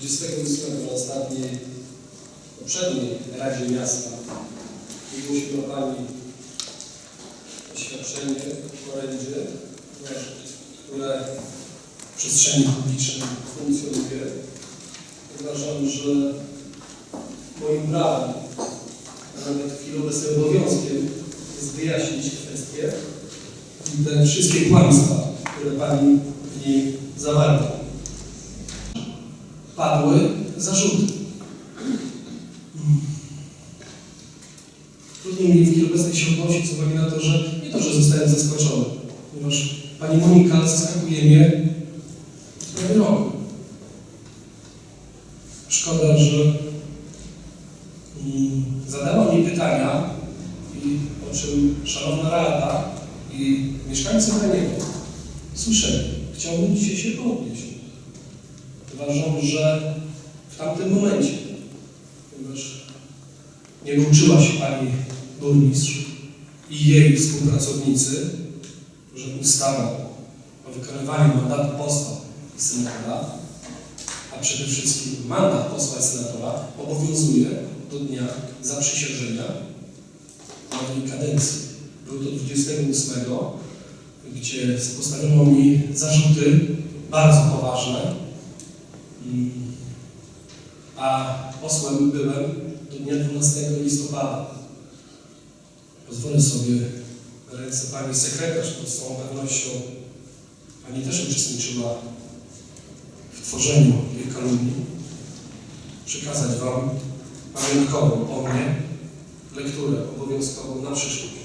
28 na ostatniej, poprzedniej Radzie Miasta wygłosiła Pani oświadczenie w orędzie, które w przestrzeni publicznej funkcjonuje. Uważam, że moim prawem, a nawet chwili obecnej obowiązkiem jest wyjaśnić kwestie i te wszystkie kłamstwa, które Pani w niej zawarła. Padły zarzuty. Trudno mi w obecnej się odnosić z uwagi na to, że nie to, że zostałem zaskoczony, ponieważ Pani Monika zaskakuje mnie w prawie roku. Szkoda, że mm, zadała mi pytania, i o czym Szanowna Rada i mieszkańcy Braniego słyszeli. Chciałbym dzisiaj się odnieść. Uważam, że w tamtym momencie, ponieważ nie uczyła się Pani Burmistrz i jej współpracownicy, że ustawa o wykonywaniu mandatu posła i senatora, a przede wszystkim mandat posła i senatora obowiązuje do dnia zaprzysiężenia nowej kadencji. Był to 28, gdzie postawiono mi zarzuty bardzo poważne, Mm. a posłem byłem do dnia 12 listopada. Pozwolę sobie ręce Pani sekretarz, bo z całą pewnością Pani też uczestniczyła w tworzeniu tej kolumni, przekazać Wam pamiątkową o mnie lekturę obowiązkową na przyszłość.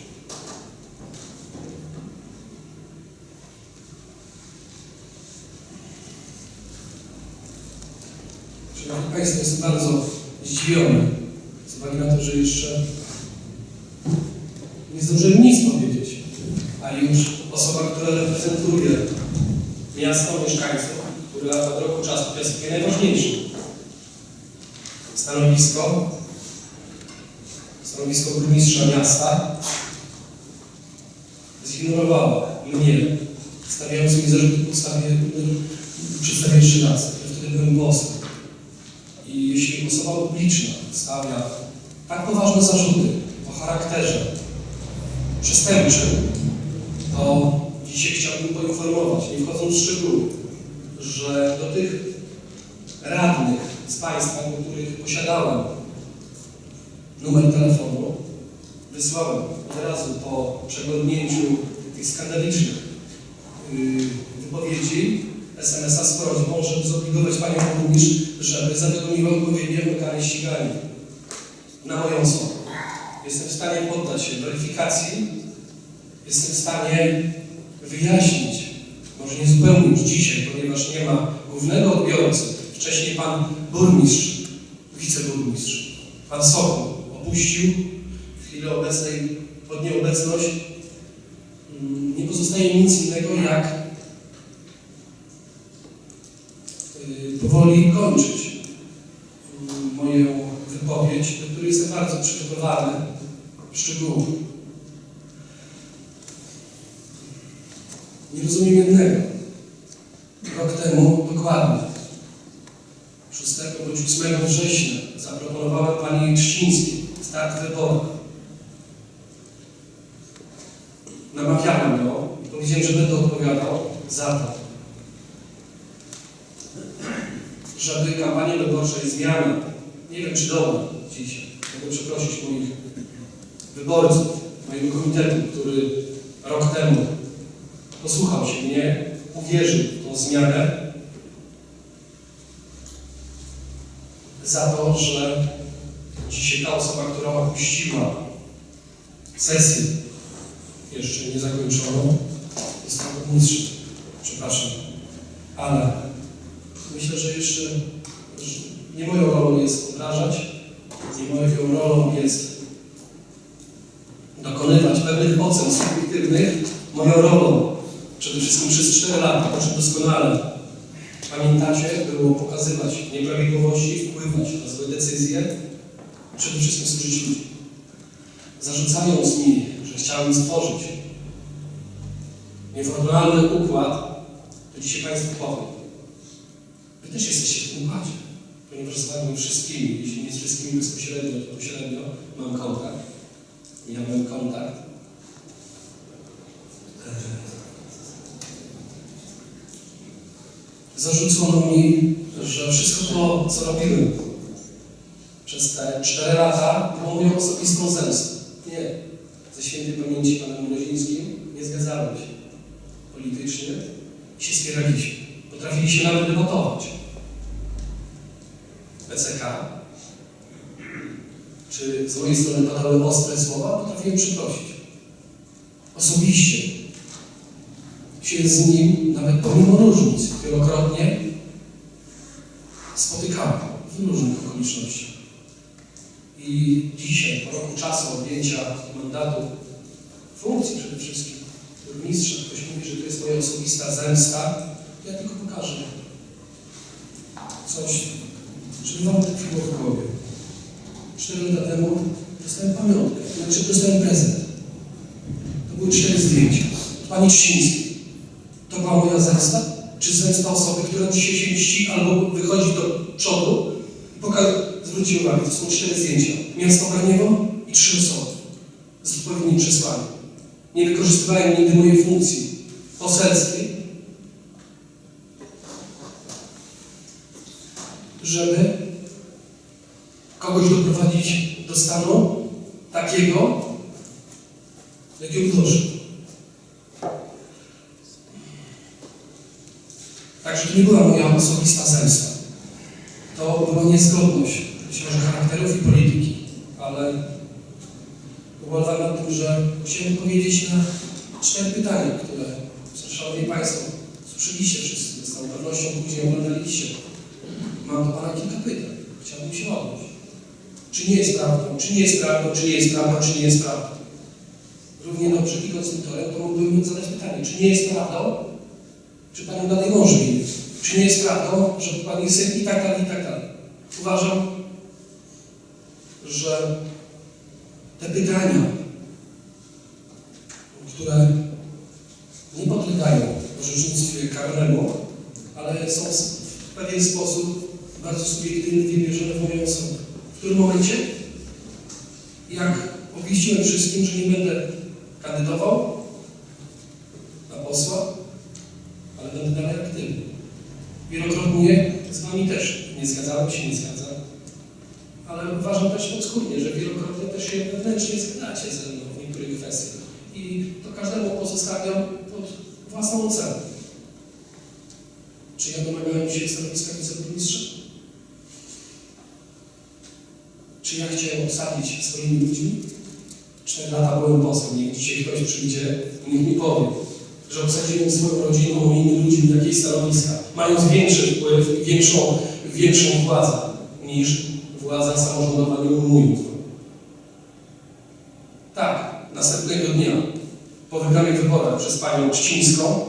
Szanowni Państwo, jestem bardzo zdziwiony z uwagi na to, że jeszcze nie zdążyłem nic powiedzieć, a już osoba, która reprezentuje miasto, mieszkańców, która od roku czasu, jest najważniejsze, stanowisko, stanowisko burmistrza miasta zignorowała mnie, stawiając mi zarzuty w podstawie, przedstawię jeszcze raz, ja wtedy byłem posłem. I jeśli osoba publiczna stawia tak poważne zarzuty o charakterze przestępczym, to dzisiaj chciałbym poinformować, nie wchodząc w szczegóły, że do tych radnych z Państwa, do których posiadałem numer telefonu, wysłałem od razu po przeglądnięciu tych skandalicznych yy, wypowiedzi SMS-a z prośbą, żeby zobligować Panią Burmistrz, żeby zawiadomiła odpowiednie organy ścigania na moją osobę. Jestem w stanie poddać się weryfikacji, jestem w stanie wyjaśnić, może nie zupełnie już dzisiaj, ponieważ nie ma głównego odbiorcy. Wcześniej Pan Burmistrz, wiceburmistrz, Pan Sokół opuścił w chwili obecnej pod nieobecność. Mm, Nie pozostaje nic innego jak y, powoli kończyć mm, moją wypowiedź, do której jestem bardzo przygotowany szczegółowo. Nie rozumiem jednego. Rok temu dokładnie, 6 bądź 8 września, zaproponowałem Pani Trzcińskiej start w wyborach. Namawiałem ją i powiedziałem, że będę odpowiadał za to, żeby kampania wyborcza i zmiana, nie wiem czy dobra dzisiaj, mogę przeprosić moich wyborców, mojego komitetu, który rok temu posłuchał się mnie, uwierzył w tą zmianę, za to, że dzisiaj ta osoba, która opuściła sesję jeszcze niezakończoną, jest tam mistrzem. Przepraszam. Ale myślę, że jeszcze nie moją rolą jest obrażać, nie moją rolą jest dokonywać pewnych ocen subiektywnych. Moją rolą przede wszystkim przez 4 lata, o doskonale pamiętacie, było pokazywać nieprawidłowości, wpływać na złe decyzje, przede wszystkim służyć ludziom. Zarzucając mi, że chciałem stworzyć nieformalny układ, to dzisiaj Państwu powiem. Wy też jesteście w tym układzie. Ponieważ z Wami wszystkimi, jeśli nie z wszystkimi bezpośrednio, to pośrednio mam kontakt. Miałem kontakt. Zarzucono mi, że wszystko to, co robiłem przez te 4 lata, było moją osobistą zemstą. Nie. Ze świętej pamięci Panem Mrozińskim nie zgadzałem się politycznie i się spieraliśmy. Potrafiliśmy nawet debatować. PCK, czy z mojej strony padały ostre słowa, potrafiłem przeprosić. Osobiście się z nim, nawet pomimo różnic, wielokrotnie spotykałem w różnych okolicznościach. I dzisiaj, po roku czasu objęcia mandatu, funkcji przede wszystkim, burmistrza, ktoś mówi, że to jest moja osobista zemsta, ja tylko pokażę coś, żeby wam tkwiło w głowie. Cztery lata temu dostałem pamiątkę, znaczy dostałem prezent. To były cztery zdjęcia. Pani Trzcińskiej. To była moja zemsta? Czy zemsta osoby, która dzisiaj się mści albo wychodzi do przodu? Poka- zwróćcie uwagę, to są cztery zdjęcia. Miasto Braniewo i trzy osoby. Z odpowiednim przesłaniem. Nie wykorzystywałem nigdy mojej funkcji poselskiej, żeby kogoś doprowadzić do stanu takiego, jakiego doszedł. Także to nie była moja osobista zemsta. To była niezgodność, być może charakterów i polityki, ale ubolewam nad tym, że chciałem powiedzieć na cztery pytania, które, Szanowni Państwo, słyszeliście wszyscy, z całą pewnością później oglądaliście. Mam do Pana kilka pytań. Chciałbym się odnieść. Czy nie jest prawdą? Czy nie jest prawdą? Czy nie jest prawdą? Czy nie jest prawdą? Równie dobrze idąc tym to mógłbym zadać pytanie, czy nie jest prawdą, czy Panią dalej mąż? Czy nie jest prawdą, że Pani syn i tak dalej, i tak dalej? Uważam, że te pytania, które nie podlegają orzecznictwie karnemu, ale są w pewien sposób bardzo subiektywny, wymierzone w moją osobę. W którym momencie, jak obwieściłem wszystkim, że nie będę kandydował na posła, ale będę dalej aktywny. Wielokrotnie z Wami też nie zgadzałem się, nie zgadzam, ale uważam też podskórnie, że wielokrotnie też się wewnętrznie zgadzacie ze mną w niektórych kwestiach. I to każdemu pozostawiam pod własną ocenę. Czy ja domagałem się stanowiska wiceburmistrza? Czy ja chciałem obsadzić swoimi ludźmi? Cztery lata byłem posłem, niech dzisiaj ktoś przyjdzie i niech mi powie, że obsadziłem swoją rodziną, moimi ludźmi jakieś stanowiska, mając większy wpływ większą, większą władzę niż władza samorządowa, nie ujmując. Tak, następnego dnia, po wygranych wyborach przez panią Trzcińską,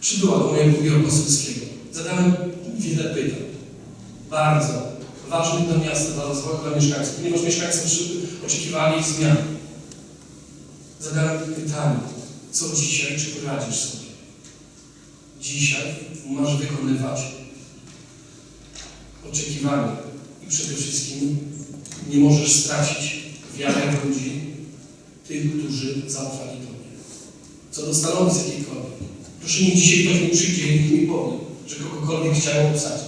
przybyła do mojego biura poselskiego. Zadałem wiele pytań, bardzo ważnych dla miasta, dla rozwoju, dla mieszkańców, ponieważ mieszkańcy oczekiwali zmian. Zadałem pytanie, co dzisiaj, czy poradzisz sobie? Dzisiaj masz wykonywać oczekiwania i przede wszystkim nie możesz stracić wiary ludzi, tych, którzy zaufali Tobie. Co do stanowisk jakichkolwiek. Proszę mi dzisiaj ktoś mi przyjdzie i mi powie, że kogokolwiek chciałem obsadzić.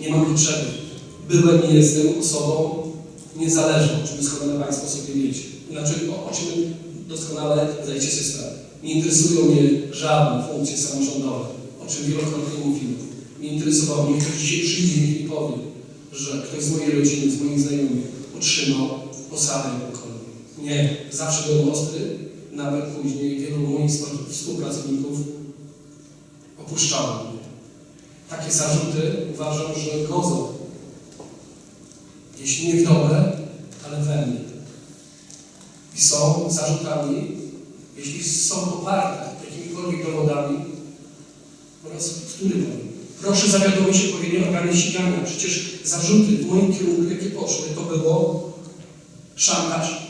Nie mam potrzeby. Byłem i jestem osobą niezależną, o czym doskonale Państwo sobie wiecie. Znaczy, o, czym doskonale zdajecie sobie sprawę. Nie interesują mnie żadne funkcje samorządowe, o czym wielokrotnie mówiłem. Nie interesowało mnie, ktoś dzisiaj przyjdzie i powie, że ktoś z mojej rodziny, z moich znajomych otrzymał posadę jakąkolwiek. Nie, zawsze byłem ostry, nawet później wielu moich współ- współpracowników opuszczało mnie. Takie zarzuty uważam, że godzą, jeśli nie w dobre, ale we mnie. I są zarzutami, jeśli są poparte jakimikolwiek dowodami oraz wtórnymi. Proszę zawiadomić odpowiednie organy ścigania. Przecież zarzuty w moim kierunku, jakie poszły, to było szantaż,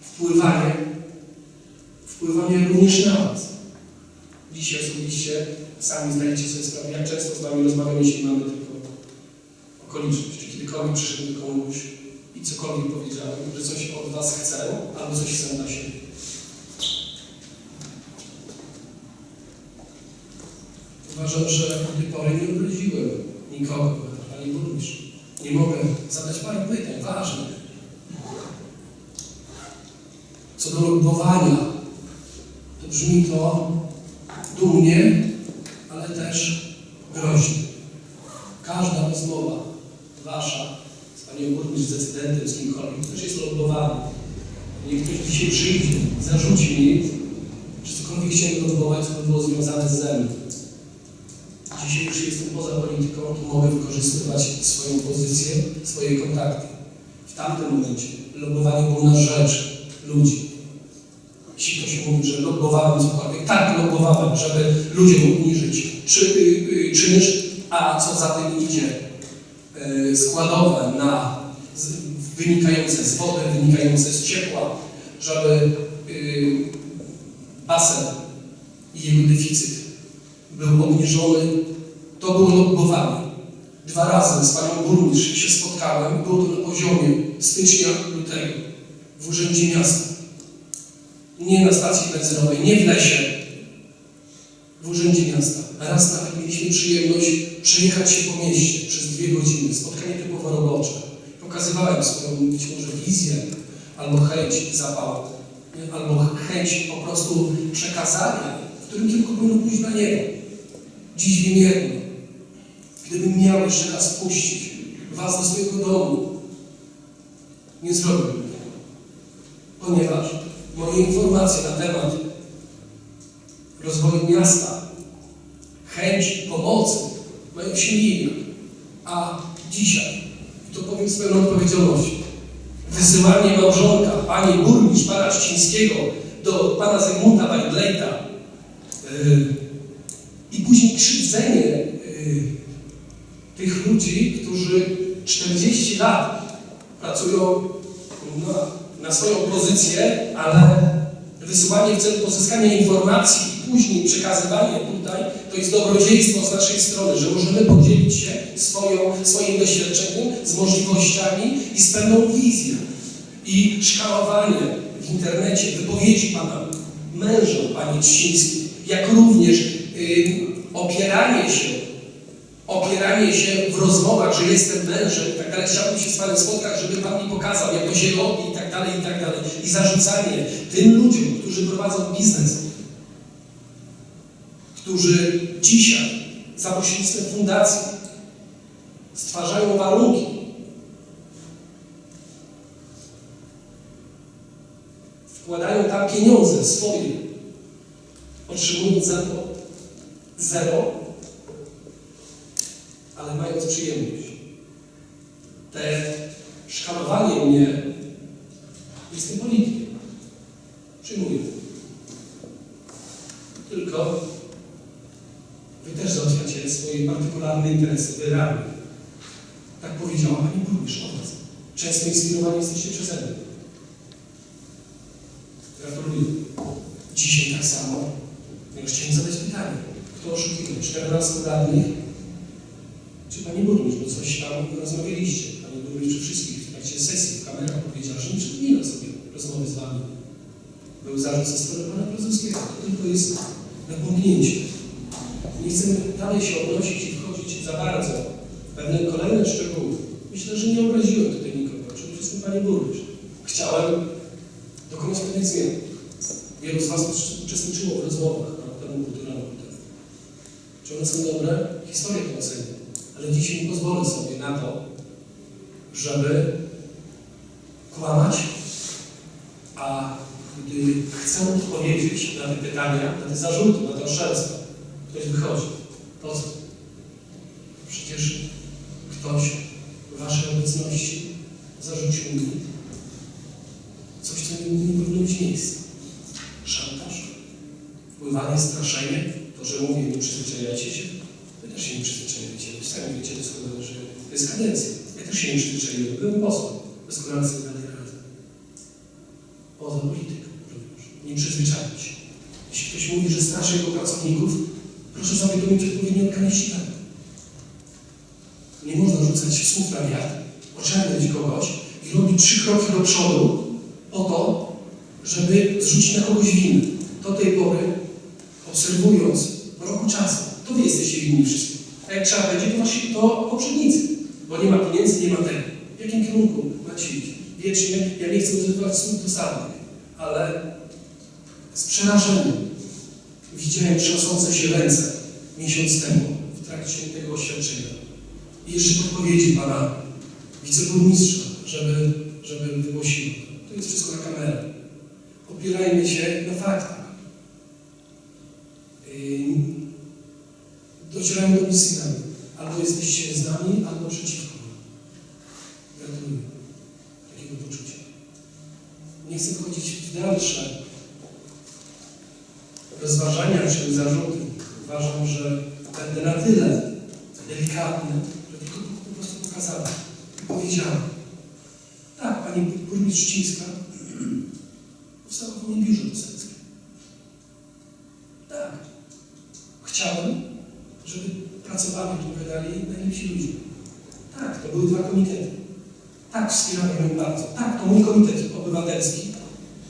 wpływanie, wpływanie również na was. Dzisiaj osobiście sami zdajecie sobie sprawę, jak często z wami rozmawiam, jeśli mamy tylko okoliczność, przyszedłem do komuś i cokolwiek powiedziałem, że coś od Was chcę, albo coś chcę dla siebie. Uważam, że do tej pory nie obraziłem nikogo, Pani Burmistrz. Nie mogę zadać parę pytań ważnych. Co do lobbowania, to brzmi to dumnie, ale też groźnie. Każda rozmowa wasza z panią burmistrz, z decydentem, z kimkolwiek, też jest lobbowana. Niech ktoś dzisiaj przyjdzie, zarzuci mi, że cokolwiek chciałem lobbować, co by było związane ze mną. Dzisiaj już jestem poza polityką, to mogę wykorzystywać swoją pozycję, swoje kontakty. W tamtym momencie lobbowanie było na rzecz ludzi. Jeśli ktoś mówi, że lobbowałem cokolwiek, tak, lobbowałem, żeby ludziom obniżyć czy, y, y, czynsz, a co za tym idzie, składowe na, wynikające z wody, wynikające z ciepła, żeby y, basen i jego deficyt był obniżony, to było lobbowanie. Dwa razy z panią burmistrz się spotkałem, było to na poziomie stycznia, lutego w urzędzie miasta. Nie na stacji benzynowej, nie w lesie, w urzędzie miasta. Raz nawet mieliśmy przyjemność przejechać się po mieście przez dwie godziny, spotkanie typowo robocze. Pokazywałem swoją być może wizję, albo chęć zapału, albo chęć po prostu przekazania, w którym tylko powinno pójść dla niego. Dziś wiem jedno. Gdybym miał jeszcze raz wpuścić was do swojego domu, nie zrobiłbym tego. Ponieważ moje informacje na temat rozwoju miasta, chęć pomocy mają się nijak. A dzisiaj, i to powiem z pełną odpowiedzialnością, wysyłanie małżonka pani burmistrz pana Trzcińskiego do pana Zygmunta Wajblejta yy, i później krzywdzenie yy, tych ludzi, którzy 40 lat pracują na, na swoją pozycję, ale wysyłanie w celu pozyskania informacji później przekazywanie tutaj, to jest dobrodziejstwo z naszej strony, że możemy podzielić się swoją, swoim doświadczeniem, z możliwościami i z pewną wizją. I szkalowanie w internecie wypowiedzi pana męża, pani Trzcińskiej, jak również yy, opieranie się opieranie się w rozmowach, że jestem mężem i tak dalej, chciałbym się z Panem spotkać, żeby Pan mi pokazał, jak to się robi i tak dalej, i tak dalej. I zarzucanie tym ludziom, którzy prowadzą biznes, którzy dzisiaj za pośrednictwem fundacji stwarzają warunki, wkładają tam pieniądze swoje, otrzymując za to zero, ale mając przyjemność. Te szkalowanie mnie jestem politykiem. Przyjmuję. Tylko wy też załatwiacie swoje partykularne interesy. Tak powiedziała Pani Burmistrz o Was. Często inspirowani jesteście przeze mnie. Gratuluję. Dzisiaj tak samo. Ja chciałem zadać pytanie. Kto oszukiwał? 14 radnych czy Pani Burmistrz, bo coś tam rozmawialiście, Pani Burmistrz wszystkich w trakcie sesji w kamerach powiedziała, że nie przypomina sobie rozmowy z Wami. Był zarzut ze strony Pana Brodowskiego. To tylko jest napomnienie. Nie chcemy dalej się odnosić i wchodzić za bardzo w pewne kolejne szczegóły. Myślę, że nie obraziłem tutaj nikogo, przede wszystkim Pani Burmistrz. Chciałem dokonać pewnych zmian. Wielu z Was uczestniczyło w rozmowach rok temu, półtora roku temu. Czy one są dobre? Historia to. Ale dzisiaj nie pozwolę sobie na to, żeby kłamać, a gdy chcę odpowiedzieć na te pytania, na te zarzuty, na to oszczerstwo, ktoś wychodzi. Po co? Przecież ktoś w Waszej obecności zarzucił mi coś, co nie, nie powinno mieć miejsca. Szantaż, wpływanie, straszenie, to, że mówię, nie przyzwyczajajcie się, Wy też się nie przyzwyczajujecie. Wy sami wiecie doskonale, że to jest kadencja. Ja też się nie przyzwyczaiłem. Byłem posłem. Doskonale sobie daję radę. Poza polityką również. Nie przyzwyczaić się. Jeśli ktoś mówi, że straszy jego pracowników, proszę zawiadomić odpowiednie organy ścigania. Nie można rzucać słów na wiatr, oczerniać kogoś i robić trzy kroki do przodu po to, żeby zrzucić na kogoś winę. Do tej pory, obserwując w roku czasu, to wy jesteście winni wszystkim. A jak trzeba będzie, to wasi to poprzednicy. Bo nie ma pieniędzy, nie ma tego. W jakim kierunku macie iść? Wiecznie, ja nie chcę używać słów dosadnych, ale z przerażeniem widziałem trzęsące się ręce miesiąc temu w trakcie tego oświadczenia. I jeszcze podpowiedzi pana wiceburmistrza, żeby, żeby wygłosił. To jest wszystko na kamerę. Opierajmy się na faktach. Yy, Docierajmy do misji Albo jesteście z nami, albo przeciwko nam. Gratuluję takiego poczucia. Nie chcę wchodzić w dalsze rozważania czy zarzuty. Uważam, że będę na tyle delikatny, że tylko po prostu pokazałem i powiedziałem. Tak, pani burmistrz Cińska powstała w moim biurze poselskim. Tak. Chciałem, żeby pracowali tu najlepsi ludzie. Tak, to były dwa komitety. Tak, wspierałem ją bardzo. Tak, to mój komitet obywatelski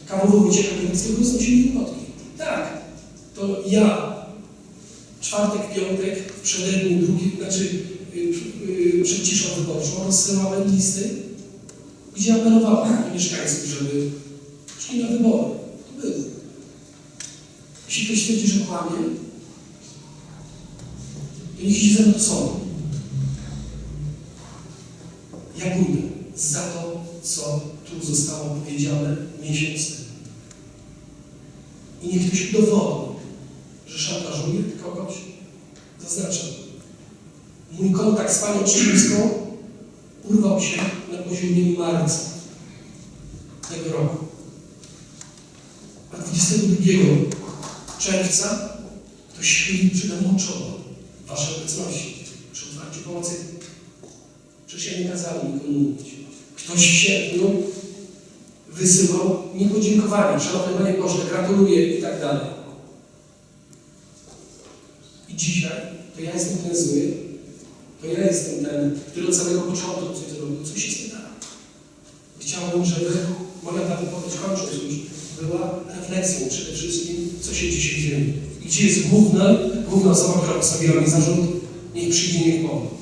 Kawowo-Wycie Katolickiego znosili wypadki. Tak, to ja czwartek, piątek, w przededniu drugi, znaczy y, y, przed ciszą wyborczą rozsyłałem listy, gdzie apelowałem do mieszkańców, żeby szli na wybory. To było. Jeśli ktoś twierdzi, że kłamie, to niech idzie ze mną do sądu. Ja pójdę za to, co tu zostało powiedziane miesiąc temu. I niech ktoś udowodni, że szantażuje kogoś. Zaznaczam. Mój kontakt z panią Czyńską urwał się na poziomie marca tego roku. A 22 czerwca przede mną czoło w waszej obecności przy otwarciu pomocy. Przecież ja nie kazałem nikomu mówić. Ktoś w sierpniu wysyłał mi podziękowania. Szanowny Panie Boże, gratuluję i tak dalej. Dzisiaj to ja jestem ten zły, to ja jestem ten, który od samego początku coś zrobił. Coś jest nie tak. Chciałbym, żeby moja ta wypowiedź, kończąc już, była refleksją przede wszystkim, co się dzisiaj dzieje. I gdzie jest główna, główna osoba, która postawiła mi zarzut, niech przyjdzie, niech powie.